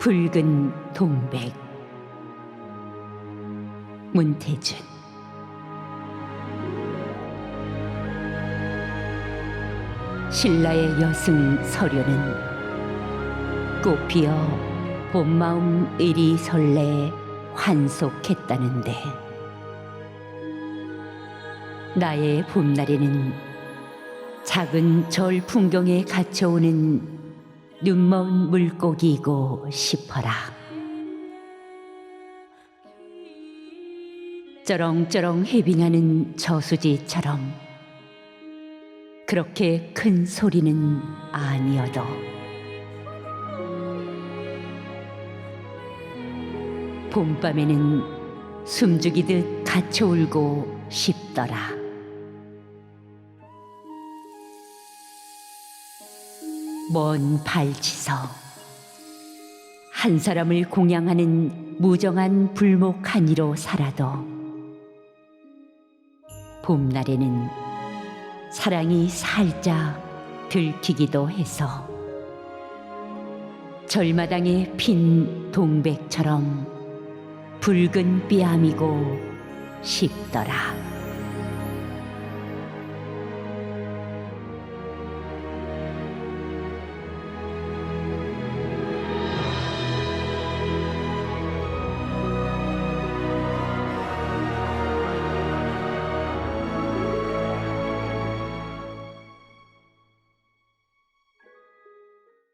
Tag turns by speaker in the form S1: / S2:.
S1: 붉은 동백. 문태준. 신라의 여승 서류는 꽃피어 봄마음 의리 설레 환속했다는데 나의 봄날에는 작은 절 풍경에 갇혀오는 눈먼 물고기이고 싶어라 쩌렁쩌렁 해빙하는 저수지처럼 그렇게 큰 소리는 아니어도 봄밤에는 숨죽이듯 갇혀 울고 싶더라. 먼 발치서 한 사람을 공양하는 무정한 불목 한이로 살아도 봄날에는 사랑이 살짝 들키기도 해서 절마당에 핀 동백처럼 붉은 삐암이고 싶더라.